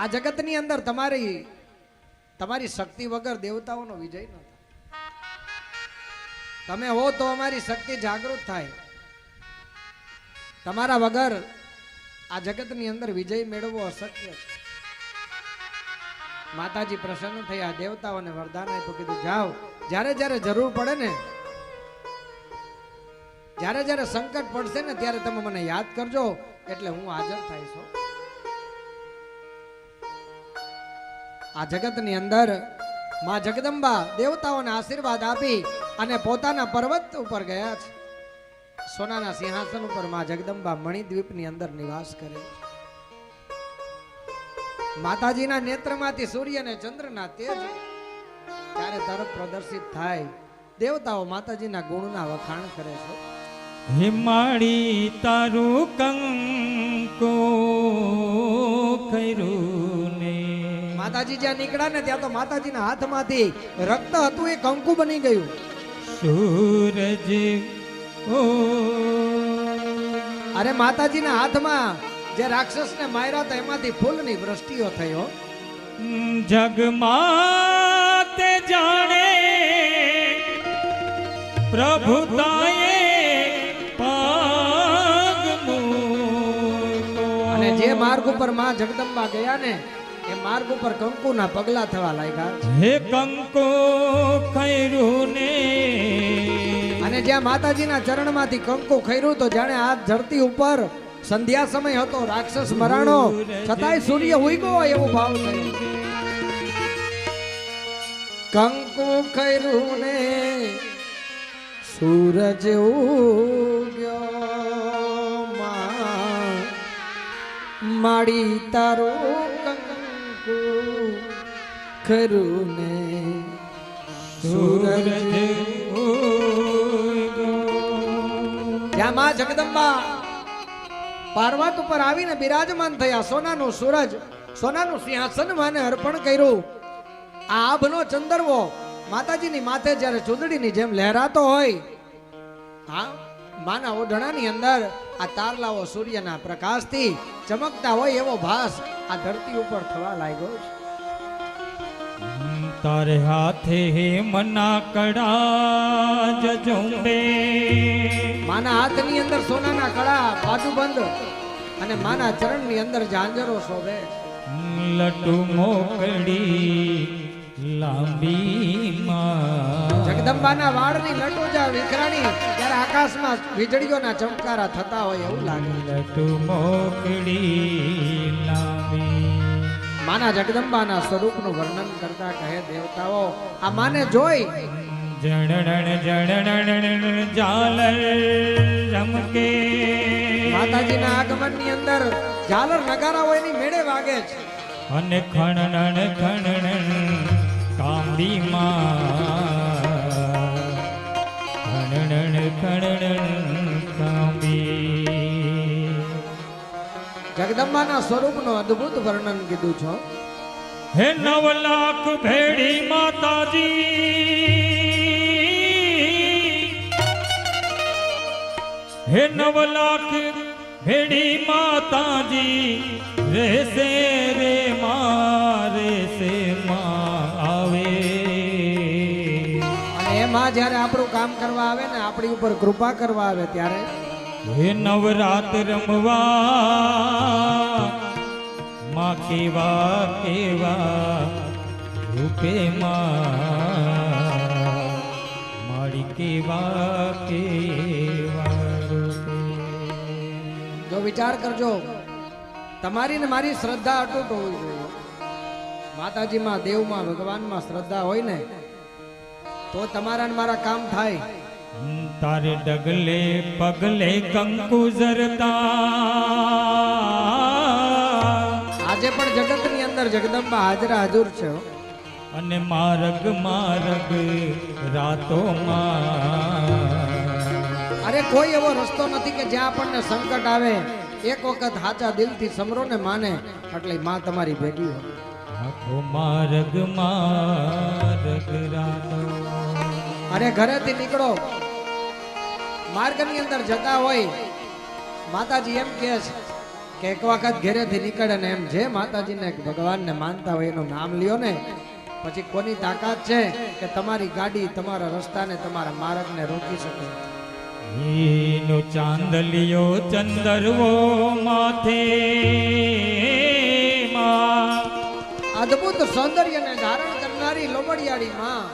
આ જગતની અંદર તમારી તમારી શક્તિ વગર દેવતાઓનો વિજય ન તમે હો તો અમારી શક્તિ જાગૃત થાય. તમારા વગર આ જગતની અંદર વિજય મેળવવો અશક્ય છે. માતાજી પ્રસન્ન થયા દેવતાઓને વરદાન આપ્યું, કીધું, જાઓ. જ્યારે જ્યારે જરૂર પડે ને, જ્યારે જ્યારે સંકટ પડશે ને, ત્યારે તમે મને યાદ કરજો, એટલે હું હાજર થાય હો. આ જગતની અંદરમાં જગદંબા દેવતાઓને આશીર્વાદ આપી અને પોતાના પર્વત ઉપર ગયા છે. સોનાના સિંહાસન ઉપરમાં જગદંબા મણિદ્વીપની અંદર નિવાસ કરે છે. માતાજીના નેત્રમાંથી સૂર્ય અને ચંદ્રના તેજ ત્યારે તરફ પ્રદર્શિત થાય, દેવતાઓ માતાજીના ગુણના વખાણ કરે છે. હિમાળી તારું કંકો ખૈરું માતાજી જ્યાં નીકળ્યા ને ત્યાં તો માતાજીના હાથમાંથી રક્ત હતું એ કંકુ બની ગયું. સૂરજ ઓ. અરે માતાજીના હાથમાં જે રાક્ષસને માર્યા હતા એમાંથી ફૂલની વૃષ્ટિઓ થયો જગમાં તે જાણે પ્રભુતાએ પગ અને જે માર્ગ ઉપરમાં જગદંબા ગયા ને એ માર્ગ ઉપર કંકુના પગલા થવા લાગ્યા. હે કંકુ ખૈરું ને. અને જ્યાં માતાજીના ચરણમાંથી કંકુ ખર્યું તો જાણે આ ધરતી ઉપર સંધ્યા સમય હતો રાક્ષસ મરાણો. છતાંય સૂર્ય ઉગ્યો હોય એવો ભાવ કંકુ ખર્યું ને સૂરજ ઉગ્યો. માડી તારો ખરું ને સૂરજમાં જગદંબા પાર્વત ઉપર આવીને બિરાજમાન થયા. સોનાનું સૂરજ સોનાનું સિંહાસન માને અર્પણ કર્યું. આ આભનો ચંદરવો માતાજીની માથે જ્યારે ચૂંદડીની જેમ લહેરાતો હોય હા માના ઓઢણાની અંદર આ તારલાઓ સૂર્યના પ્રકાશથી ચમકતા હોય એવો ભાસ આ ધરતી ઉપર થવા લાગ્યો છે. તારે હાથે મના કડા જજુંબે. માના હાથની અંદર સોનાના કડા બાજુબંધ અને માના ચરણની અંદર ઝાંઝરો શોભે. લટુ મોકડી લાંબી માં. જગદંબાના વાળની લટો જ્યાં વિખરાણી ત્યારે આકાશમાં વીજળીઓના ચમકારા થતા હોય એવું લાગે. લટુ મોકડી લાંબી માના જગદંબાના સ્વરૂપનું વર્ણન કરતા કહે દેવતાઓ આ માને જોઈ. જણણ જણણ જાલર રમકે. માતાજીના આગમનની અંદર ઝાલર નગારા હોય એની મેળે વાગે છે. અને ખણણ ખણણ કામડી માં ખણણ ખણણ જગદંબાના સ્વરૂપનો અદ્ભુત વર્ણન કીધું છો. હે નવ લાખ ભેડી માતાજી હે નવ લાખ ભેડી માતાજી રહેશે રે મારે સે માં આવે. અને એમાં જ્યારે આપણું કામ કરવા આવે ને આપણી ઉપર કૃપા કરવા આવે ત્યારે હે નવરાત રમવા, માં કેવા કેવા રૂપે મારી કેવા જો વિચાર કરજો, તમારી ને મારી શ્રદ્ધા અટૂટ હોવી જોઈએ. માતાજીમાં, દેવમાં, ભગવાનમાં શ્રદ્ધા હોય ને, તો તમારા મારા કામ થાય. તારે ડગલે પગલે કંકુ ઝરતા. આજે પણ જગતની અંદર જગદંબા હાજરા હાજર છે. અને માર્ગ માર્ગ રાતો અરે કોઈ એવો રસ્તો નથી કે જ્યાં આપણને સંકટ આવે. એક વખત હાચા દિલથી સમરો ને માને એટલે માં તમારી ભેગી હોય. માર્ગ માર્ગ રાતો અરે ઘરેથી નીકળો. માર્ગની અંદર જતા હોય માતાજી એમ કહે છે કે એક વખત ઘેરેથી નીકળે ને એમ જે માતાજીને ભગવાનને માનતા હોય એનું નામ લ્યો ને પછી કોની તાકાત છે કે તમારી ગાડી તમારા રસ્તાને તમારા માર્ગને રોકી શકે? એનો ચાંદલિયો ચંદરવો માથે અદ્ભુત સૌંદર્યને ધારણ કરનારી લોબડિયાળી માં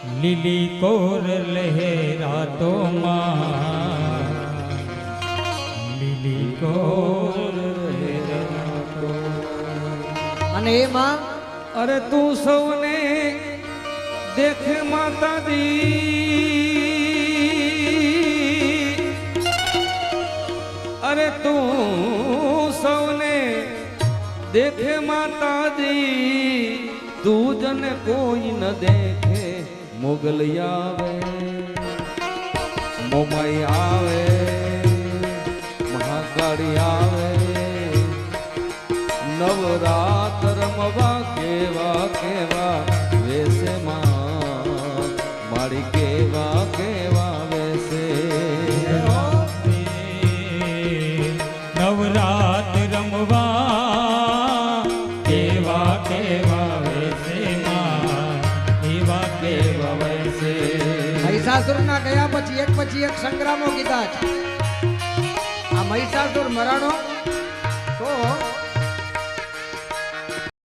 લીલી કોર લહેરાતો માં લીલી કોર લહેરાતો અને એ માં અરે તું સૌને દેખ માતા દી અરે તું સૌને દેખ માતા દી તું જને કોઈ ન દેખે મોગલ આવે મોમાઈ આવે મહાકાળી કેવા કેવા મહિષાસુરના ગયા પછી એક પછી એક સંગ્રામો કીધા છે. આ મહિષાસુર મરાણો